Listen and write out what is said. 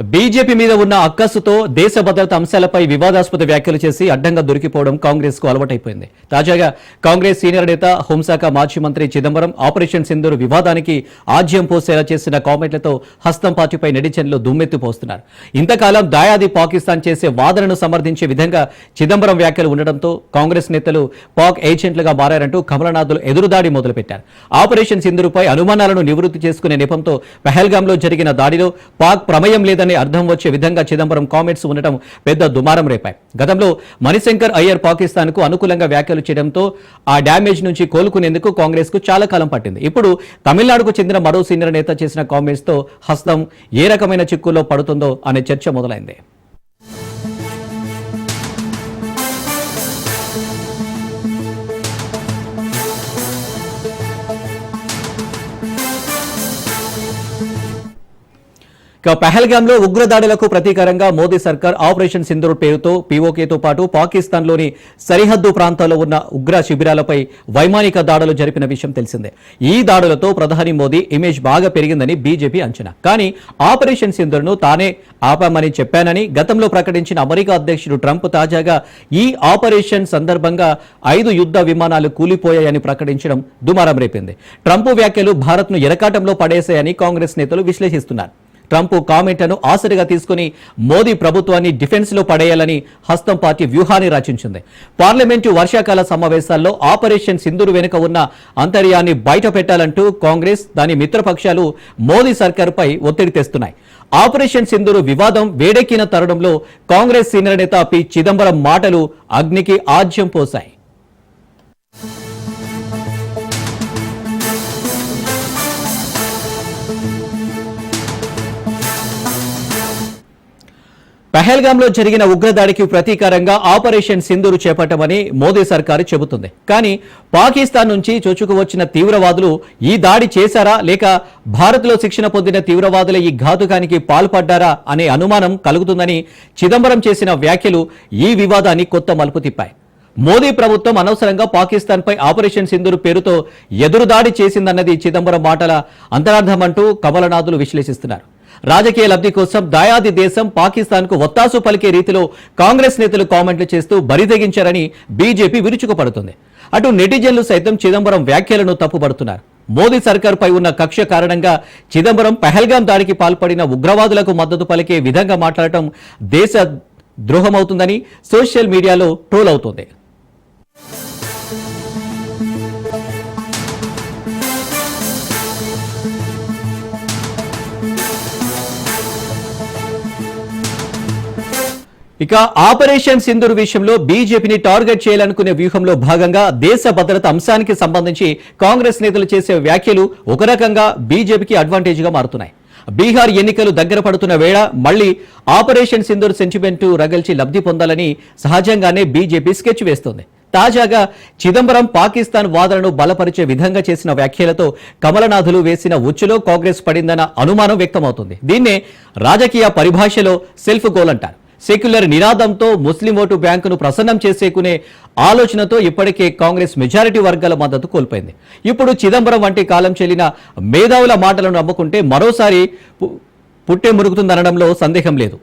BJP మీద ఉన్న అక్కసుతో దేశ భద్రత అంశాలపై వివాదాస్పద వ్యాఖ్యలు చేసి అడ్డంగా దొరికిపోవడం కాంగ్రెస్కు అలవాటైపోయింది. తాజాగా కాంగ్రెస్ సీనియర్ నేత హోంశాఖ మాజీ మంత్రి చిదంబరం ఆపరేషన్ సింధూర్ వివాదానికి ఆజ్యం పోసేలా చేసిన కామెంట్లతో హస్తం పార్టీపై నెటిజన్లు దుమ్మెత్తిపోస్తున్నారు ఇంతకాలం దాయాది పాకిస్తాన్ చేసే వాదనను సమర్థించే విధంగా చిదంబరం వ్యాఖ్యలు ఉండడంతో కాంగ్రెస్ నేతలు పాక్ ఏజెంట్లుగా మారారంటూ కమలనాథులు ఎదురుదాడి మొదలుపెట్టారు. ఆపరేషన్ సింధూరుపై అనుమానాలను నివృత్తి చేసుకునే నెపంతో పహల్గాంలో జరిగిన దాడిలో పాక్ ప్రమేయం లేదని అర్థం వచ్చే విధంగా చిదంబరం కామెంట్స్ ఉండటం పెద్ద దుమారం రేపాయి. గతంలో మణిశంకర్ అయ్యర్ పాకిస్తాన్కు అనుకూలంగా వ్యాఖ్యలు చేయడంతో ఆ డ్యామేజ్ నుంచి కోలుకునేందుకు కాంగ్రెస్కు చాలా కాలం పట్టింది. ఇప్పుడు తమిళనాడుకు చెందిన మరో సీనియర్ నేత చేసిన కామెంట్స్తో హస్తం ఏ రకమైన చిక్కుల్లో పడుతుందో అనే చర్చ మొదలైంది. ఇక పెహల్గామ్లో ఉగ్రదాడులకు ప్రతీకారంగా మోదీ సర్కార్ ఆపరేషన్ సింధూర్ పేరుతో పీఓకేతో పాటు పాకిస్తాన్లోని సరిహద్దు ప్రాంతాల్లో ఉన్న ఉగ్ర శిబిరాలపై వైమానిక దాడులు జరిపిన విషయం తెలిసిందే. ఈ దాడులతో ప్రధాని మోదీ ఇమేజ్ బాగా పెరిగిందని బీజేపీ అంచనా. కానీ ఆపరేషన్ సింధూర్ను తానే ఆపామని చెప్పానని గతంలో ప్రకటించిన అమెరికా అధ్యక్షుడు ట్రంప్ తాజాగా ఈ ఆపరేషన్ సందర్భంగా ఐదు యుద్ధ విమానాలు కూలిపోయాయని ప్రకటించడం దుమారం రేపింది. ట్రంప్ వ్యాఖ్యలు భారత్ను ఎరకాటంలో పడేశాయని కాంగ్రెస్ నేతలు విశ్లేషిస్తున్నారు. ట్రంప్ కామెంట్లను ఆసరిగా తీసుకుని మోదీ ప్రభుత్వాన్ని డిఫెన్స్లో పడేయాలని హస్తం పార్టీ వ్యూహాన్ని రచించింది. పార్లమెంటు వర్షాకాల సమావేశాల్లో ఆపరేషన్ సింధూరు వెనుక ఉన్న అంతర్యాన్ని బయట పెట్టాలంటూ కాంగ్రెస్ దాని మిత్రపక్షాలు మోదీ సర్కారుపై ఒత్తిడి తెస్తున్నాయి. ఆపరేషన్ సింధూరు వివాదం వేడెక్కిన తరుణంలో కాంగ్రెస్ సీనియర్ నేత పి. చిదంబరం మాటలు అగ్నికి ఆజ్యం పోశాయి. పహల్గామ్లో జరిగిన ఉగ్రదాడికి ప్రతీకారంగా ఆపరేషన్ సింధూరు చేపట్టమని మోదీ సర్కారు చెబుతుంది. కానీ పాకిస్తాన్ నుంచి చొచ్చుకువచ్చిన తీవ్రవాదులు ఈ దాడి చేశారా లేక భారత్లో శిక్షణ పొందిన తీవ్రవాదులే ఈ ఘాతుకానికి పాల్పడ్డారా అనే అనుమానం కలుగుతుందని చిదంబరం చేసిన వ్యాఖ్యలు ఈ వివాదాన్ని కొత్త మలుపు తిప్పాయి. మోదీ ప్రభుత్వం అనవసరంగా పాకిస్తాన్పై ఆపరేషన్ సింధూరు పేరుతో ఎదురుదాడి చేసిందన్నది చిదంబరం మాటల అంతరార్థమంటూ కమలనాథులు విశ్లేషిస్తున్నారు. రాజకీయ లబ్ధి కోసం దాయాది దేశం పాకిస్తాన్కు ఒత్తాసు పలికే రీతిలో కాంగ్రెస్ నేతలు కామెంట్లు చేస్తూ బరితెగించారని బీజేపీ విరుచుకుపడుతుంది. అటు నెటిజన్లు సైతం చిదంబరం వ్యాఖ్యలను తప్పుపడుతున్నారు. మోదీ సర్కార్పై ఉన్న కక్ష కారణంగా చిదంబరం పహల్గాం దాడికి పాల్పడిన ఉగ్రవాదులకు మద్దతు పలికే విధంగా మాట్లాడటం దేశ ద్రోహమవుతుందని సోషల్ మీడియాలో ట్రోల్ అవుతోంది. ఇక ఆపరేషన్ సింధూర్ విషయంలో బీజేపీని టార్గెట్ చేయాలనుకునే వ్యూహంలో భాగంగా దేశ భద్రత అంశానికి సంబంధించి కాంగ్రెస్ నేతలు చేసే వ్యాఖ్యలు ఒక రకంగా బీజేపీకి అడ్వాంటేజ్గా మారుతున్నాయి. బీహార్ ఎన్నికలు దగ్గర పడుతున్న వేళ మళ్ళీ ఆపరేషన్ సింధూర్ సెంటిమెంటు రగల్చి లబ్ధి పొందాలని సహజంగానే బీజేపీ స్కెచ్ వేస్తోంది. తాజాగా చిదంబరం పాకిస్తాన్ వాదనను బలపరిచే విధంగా చేసిన వ్యాఖ్యలతో కమలనాథులు వేసిన ఉచ్చులో కాంగ్రెస్ పడిందన్న అనుమానం వ్యక్తమవుతుంది. దీన్నే రాజకీయ పరిభాషలో సెల్ఫ్ గోల్ అంటారు. సెక్యులర్ నినాదంతో ముస్లిం ఓటు బ్యాంకును ప్రసన్నం చేసేకునే ఆలోచనతో ఇప్పటికే కాంగ్రెస్ మెజారిటీ వర్గాల మద్దతు కోల్పోయింది. ఇప్పుడు చిదంబరం వంటి కాలం చెల్లిన మేధావుల మాటలను నమ్ముకుంటే మరోసారి పు- పుట్టే మురుగుతుందనడంలో సందేహం లేదు.